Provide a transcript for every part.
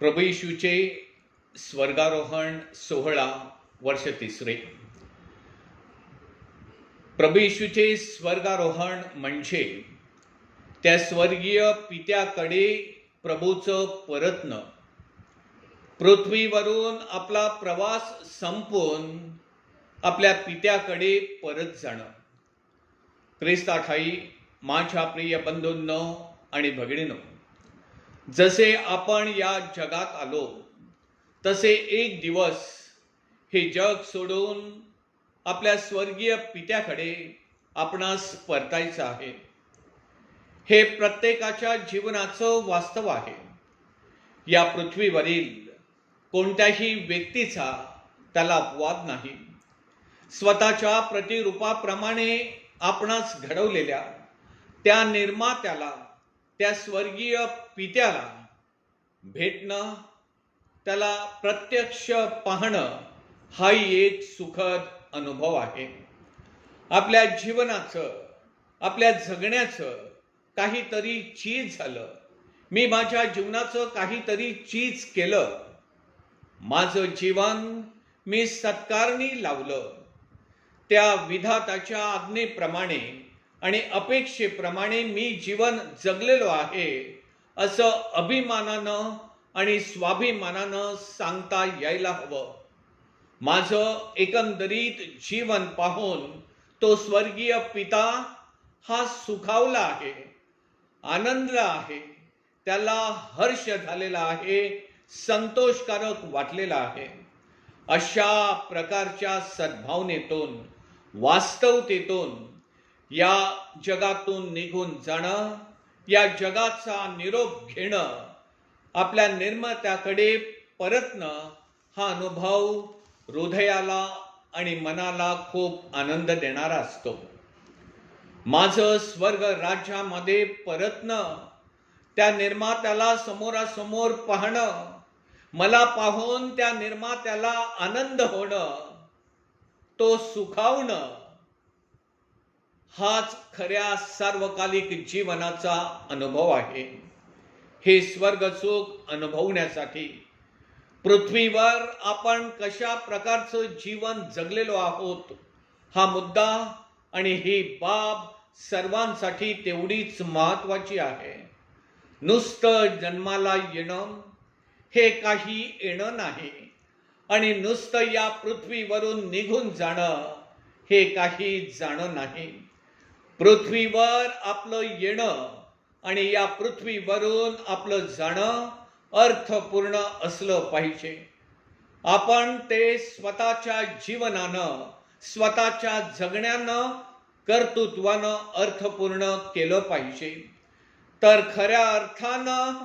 प्रभू येशूचे स्वर्गारोहण सोहळा वर्ष तिसरे. प्रभू येशूचे स्वर्गारोहण म्हणजे त्या स्वर्गीय पित्याकडे प्रभूचं परतणं पृथ्वीवरून आपला प्रवास संपवून आपल्या पित्याकडे परत जाणं. क्रिस्ताठाई माझ्या प्रिय बंधूंनो आणि भगिनीनो जसे आपण या जगात आलो तसे एक दिवस हे जग सोडून आपल्या स्वर्गीय पित्याकडे आपणास परतायचं आहे. हे प्रत्येकाच्या जीवनाचं वास्तव आहे. या पृथ्वीवरील कोणत्याही व्यक्तीचा त्याला अपवाद नाही. स्वतःच्या प्रतिरूपाप्रमाणे आपणास घडवलेल्या त्या निर्मात्याला त्या स्वर्गीय पित्याला भेटणं त्याला प्रत्यक्ष पाहणं हाही एक सुखद अनुभव आहे. आपल्या जीवनाचं आपल्या जगण्याचं काहीतरी चीज झालं. मी माझ्या जीवनाचं काहीतरी चीज केलं. माझं जीवन मी सत्कारणी लावलं. त्या विधाताच्या आज्ञेप्रमाणे आणि अपेक्षेप्रमाणे मी जीवन जगलेलो आहे असं अभिमानानं आणि स्वाभिमानानं सांगता यायला हवं. माझं एकंदरीत जीवन पाहून तो स्वर्गीय पिता हा सुखावला आहे आनंदला आहे त्याला हर्ष झालेला आहे संतोषकारक वाटलेला आहे. अशा प्रकारच्या सद्भावनेतून वास्तवतेतून या जगातून निघून जाणं या जगाचा निरोप घेणं आपल्या निर्मात्याकडे परतणं हा अनुभव हृदयाला आणि मनाला खूप आनंद देणारा असतो. माझं स्वर्ग राज्यामध्ये परतणं त्या निर्मात्याला समोरासमोर पाहणं मला पाहून त्या निर्मात्याला आनंद होणं तो सुखावणं हाच खऱ्या सार्वकालिक जीवनाचा अनुभव आहे. हे स्वर्गसुख अनुभवण्यासाठी पृथ्वीवर आपण कशा प्रकारचं जीवन जगलेलो आहोत हा मुद्दा आणि ही बाब सर्वांसाठी तेवढीच महत्वाची आहे. नुसतं जन्माला येणं हे काही येणं नाही आणि नुसतं या पृथ्वीवरून निघून जाणं हे काही जाणं नाही. पृथ्वीवर आपलं येणं आणि या पृथ्वीवरून आपलं जाणं अर्थपूर्ण असलं पाहिजे. आपण ते स्वतःच्या जीवनानं स्वतःच्या जगण्यानं कर्तृत्वानं अर्थपूर्ण केलं पाहिजे. तर खऱ्या अर्थानं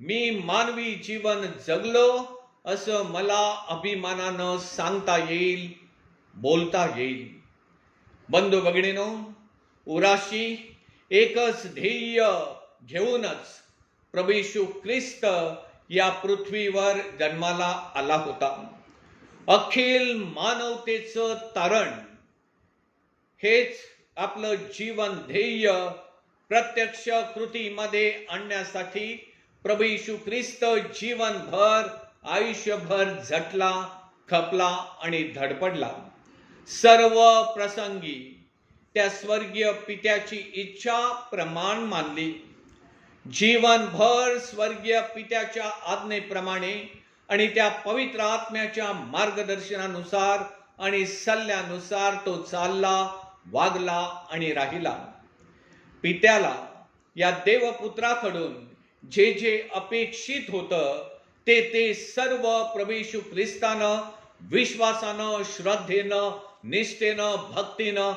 मी मानवी जीवन जगलो असं मला अभिमानानं सांगता येईल बोलता येईल. बंधू भगिनीनो उराशी एकच ध्येय घेऊनच प्रभू येशू ख्रिस्त या पृथ्वीवर जन्माला आला होता. अखिल मानवतेचं तारण हेच आपलं जीवन ध्येय प्रत्यक्ष कृतीमध्ये आणण्यासाठी प्रभू येशू ख्रिस्त जीवनभर आयुष्यभर झटला खपला आणि धडपडला. सर्व प्रसंगी त्या स्वर्गीय पित्याची इच्छा प्रमाण मानली. जीवनभर स्वर्गीय पित्याच्या आज्ञेप्रमाणे आणि त्या पवित्र आत्म्याच्या मार्गदर्शनानुसार आणि सल्ल्यानुसार तो चालला वागला आणि राहिला. पित्याला या देवपुत्राकडून जे जे अपेक्षित होतं ते ते सर्व प्रभेशू ख्रिस्तानं विश्वासानं श्रद्धेनं निष्ठेनं भक्तीनं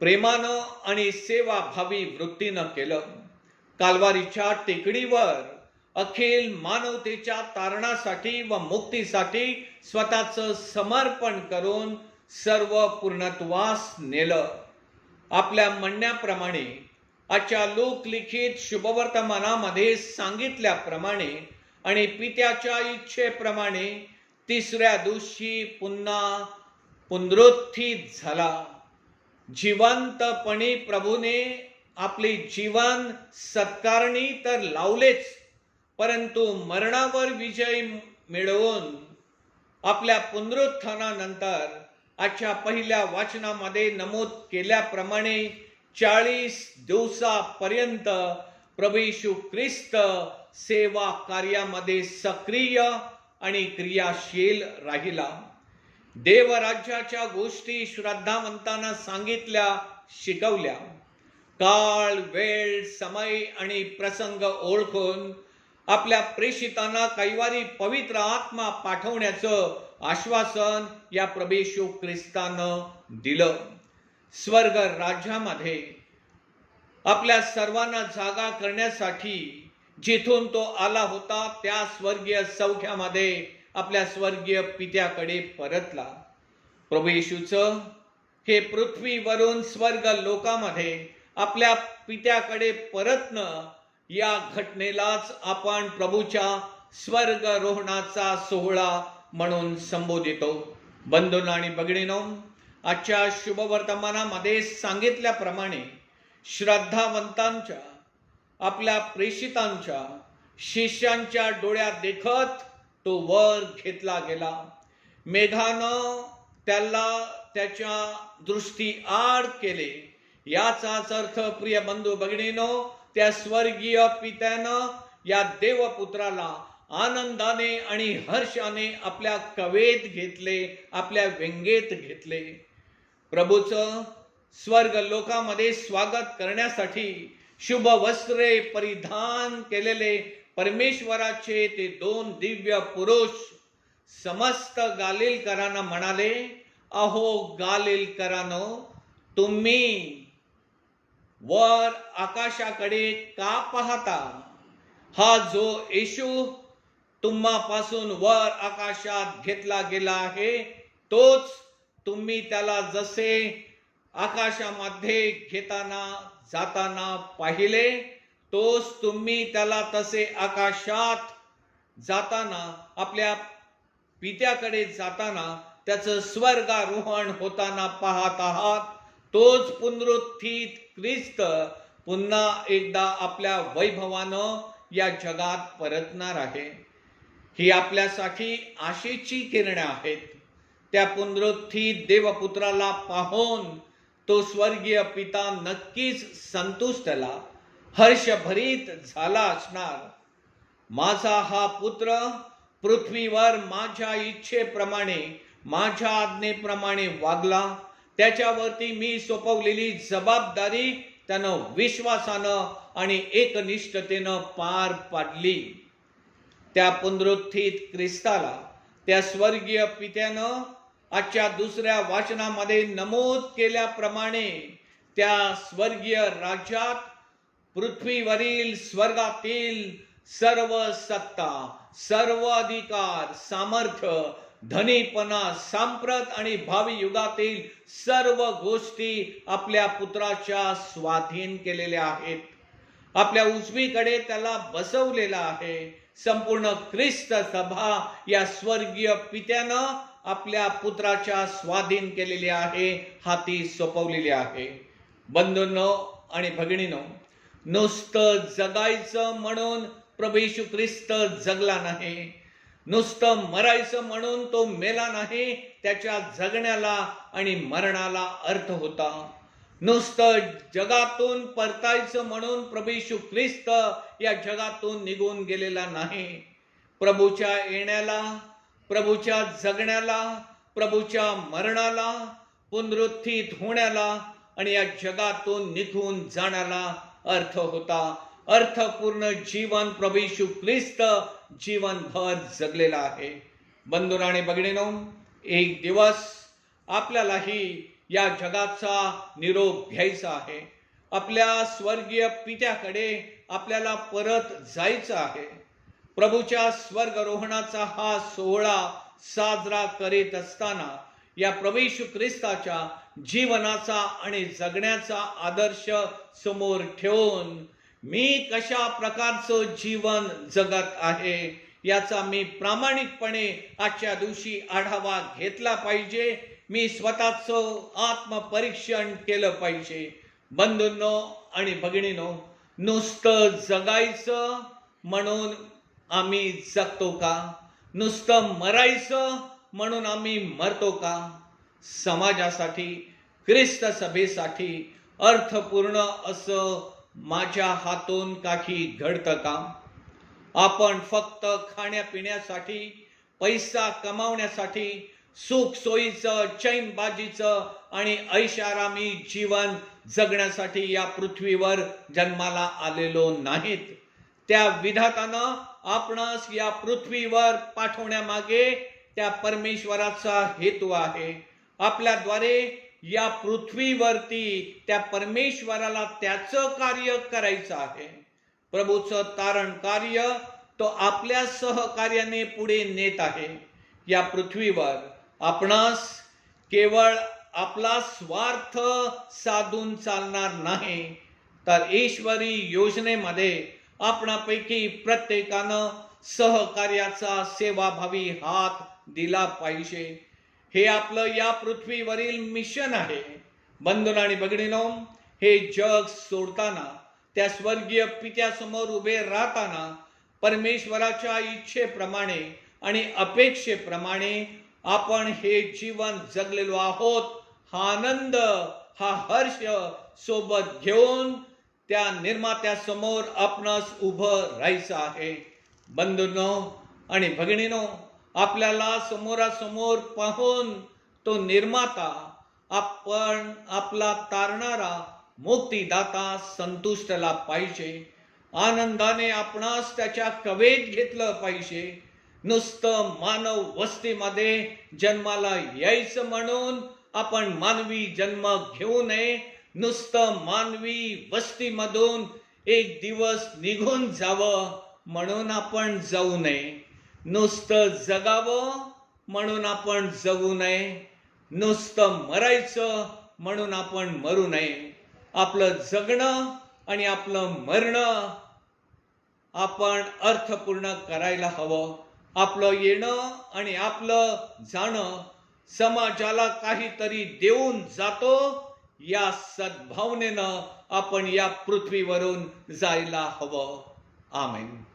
प्रेमानं आणि सेवाभावी वृत्तीनं केलं. कालवारीच्या टेकडीवर अखिल मानवतेच्या तारणासाठी व मुक्तीसाठी स्वतःचं समर्पण करून सर्व पूर्णत्वास नेलं. आपल्या म्हणण्याप्रमाणे आजच्या लोकलिखित शुभवर्तमानामध्ये सांगितल्याप्रमाणे आणि पित्याच्या इच्छेप्रमाणे तिसऱ्या दिवशी पुन्हा पुनरुत्थित झाला. जिवंतपणी प्रभूने आपले जीवन सत्कारणी तर लावलेच परंतु मरणावर विजय मिळवून आपल्या पुनरुत्थानानंतर आजच्या पहिल्या वाचनामध्ये नमूद केल्याप्रमाणे चाळीस दिवसापर्यंत प्रभू ख्रिस्त सेवा कार्यामध्ये सक्रिय आणि क्रियाशील राहिला. देवराज्याच्या गोष्टी श्रद्धावंतांना सांगितल्या शिकवल्या. काळ वेळ समय आणि प्रसंग ओळखून आपल्या प्रेषितांना कैवारी पवित्र आत्मा पाठवण्याचं आश्वासन या प्रभेशू ख्रिस्तानं दिलं. स्वर्ग राज्यामध्ये आपल्या सर्वांना जागा करण्यासाठी जिथून तो आला होता त्या स्वर्गीय सौख्यामध्ये आपल्या स्वर्गीय पित्याकडे परतला. प्रभू येशूचं हे पृथ्वीवरून स्वर्ग लोकामध्ये आपल्या पित्याकडे परतणं या घटनेलाच आपण प्रभूच्या स्वर्ग रोहणाचा सोहळा म्हणून संबोधितो. बंधून आणि बगडीनो आजच्या शुभवर्तमानामध्ये सांगितल्याप्रमाणे श्रद्धावंतांच्या आपल्या प्रेषितांच्या शिष्यांच्या डोळ्यात देखत तो वर घेतला गेला. मेघानं त्याला त्याच्या दृष्टी आड केले. याचाच अर्थ प्रिय बंधू भगिनीनो त्या स्वर्गीय पित्यानं या देवपुत्राला आनंदाने आणि हर्षाने आपल्या कवेत घेतले आपल्या व्यंगेत घेतले. प्रभूचं स्वर्ग लोकामध्ये स्वागत करण्यासाठी शुभ वस्त्रे परिधान केलेले परमेश्वराचे ते दोन दिव्य पुरुष समस्त गालिलकरांना म्हणाले अहो गालिलकरानो तुम्ही वर आकाशाकडे का पाहता? हा जो येशू तुम्हापासून वर आकाशात घेतला गेला आहे तोच तुम्ही त्याला जसे आकाशामध्ये घेताना जाताना पाहिले तोच तुम्ही त्याला तसे आकाशात जाताना आपल्या पित्याकडे जाताना त्याचं स्वर्गारोहण होताना पाहत आहात. तोच पुनरुत्थित ख्रिस्त पुन्हा एकदा आपल्या वैभवानं या जगात परतणार आहे. ही आपल्यासाठी आशेची किरणे आहेत. त्या पुनरुत्थित देवपुत्राला पाहून तो स्वर्गीय पिता नक्कीच संतुष्टला हर्षभरीत झाला असणार. माझा हा पुत्र पृथ्वीवर माझ्या इच्छेप्रमाणे माझ्या आज्ञेप्रमाणे वागला. त्याच्यावरती मी सोपवलेली जबाबदारी त्यानं विश्वासानं आणि एकनिष्ठतेनं पार पाडली. त्या पुनरुत्थित ख्रिस्ताला त्या स्वर्गीय पित्यानं आजच्या दुसऱ्या वाचनामध्ये नमूद केल्याप्रमाणे त्या स्वर्गीय राज्यात पृथ्वीवरील स्वर्गातील सर्व सत्ता सर्व अधिकार सामर्थ्य धनीपणा सांप्रत आणि भावी युगातील सर्व गोष्टी आपल्या पुत्राच्या स्वाधीन केलेल्या आहेत. आपल्या उजवीकडे त्याला बसवलेला आहे. संपूर्ण ख्रिस्त सभा या स्वर्गीय पित्यानं आपल्या पुत्राच्या स्वाधीन केलेली आहे. हाती सोपवलेली आहे. बंधूंनो आणि भगिनीनो नुसतं जगायचं म्हणून प्रभू येशू ख्रिस्त जगला नाही. नुसतं मरायचं म्हणून तो मेला नाही त्याच्या जगण्याला आणि मरणाला अर्थ होता. नुसतं जगातून परतायचं म्हणून प्रभू येशू ख्रिस्त या जगातून निघून गेलेला नाही. प्रभूच्या येण्याला प्रभूच्या जगण्याला प्रभूच्या मरणाला पुनरुत्थित होण्याला आणि या जगातून निघून जाण्याला अर्थ होता. अर्थपूर्ण जीवन प्रभू ख्रिस्त जीवनभर जगलेला आहे. बंधुरा आणि बघणीनो एक दिवस आपल्यालाही या जगाचा निरोप घ्यायचा आहे. आपल्या स्वर्गीय पित्याकडे आपल्याला परत जायचं आहे. प्रभूच्या स्वर्गरोहणाचा हा सोहळा साजरा करीत असताना या प्रभू ख्रिस्ताच्या जीवनाचा आणि जगण्याचा आदर्श समोर ठेवून मी कशा प्रकारचं जीवन जगत आहे याचा मी प्रामाणिकपणे आजच्या दिवशी आढावा घेतला पाहिजे. मी स्वतःच आत्मपरीक्षण केलं पाहिजे. बंधूंनो आणि भगिनीनो नुसतं जगायचं म्हणून आम्ही जगतो का? नुसतं मरायचं म्हणून आम्ही मरतो का? समाजासाठी ख्रिस्त सभेसाठी अर्थपूर्ण असं माझ्या हातून काही घडतं का? आपण फक्त खाण्यापिण्यासाठी पैसा कमावण्यासाठी सुख सोयीचं चैनबाजीचं आणि ऐशारामी जीवन जगण्यासाठी या पृथ्वीवर जन्माला आलेलो नाहीत. त्या विधातानं आपणास या पृथ्वीवर पाठवण्यामागे त्या परमेश्वराचा हेतू आहे. आपल्याद्वारे या पृथ्वीवरती त्या परमेश्वराला त्याचं कार्य करायचं आहे. प्रभूचं तारण कार्य तो आपल्या सहकार्याने पुढे नेत आहे. या पृथ्वीवर आपणास केवळ आपला स्वार्थ साधून चालणार नाही. तर ईश्वरी योजनेमध्ये आपणापैकी प्रत्येकानं सहकार्याचा सेवाभावी हात दिला पाहिजे. हे आपलं या पृथ्वीवरील मिशन आहे. बंधून आणि भगिनीनो हे जग सोडताना त्या स्वर्गीय पित्यासमोर उभे राहताना परमेश्वराच्या इच्छेप्रमाणे आणि अपेक्षेप्रमाणे आपण हे जीवन जगलेलो आहोत. हा आनंद हा हर्ष सोबत घेऊन त्या निर्मात्यासमोर आपणास उभं राहायचं आहे. बंधूंनो आणि भगिनीनो आपल्याला समोरासमोर पाहून तो निर्माता आपण आपला तारणारा मुक्तीदाता संतुष्टला पाहिजे. आनंदाने आपणास त्याच्या कवेत घेतलं पाहिजे. नुसतं मानव वस्तीमध्ये जन्माला यायचं म्हणून आपण मानवी जन्म घेऊ नये. नुसतं मानवी वस्तीमधून एक दिवस निघून जावं म्हणून आपण जाऊ नये. नुसतं जगावं म्हणून आपण जगू नये. नुसतं मरायचं म्हणून आपण मरू नये. आपलं जगणं आणि आपलं मरणं आपण अर्थपूर्ण करायला हवं. आपलं येणं आणि आपलं जाणं समाजाला काहीतरी देऊन जातो या सद्भावनेनं आपण या पृथ्वीवरून जायला हवं. आमेन.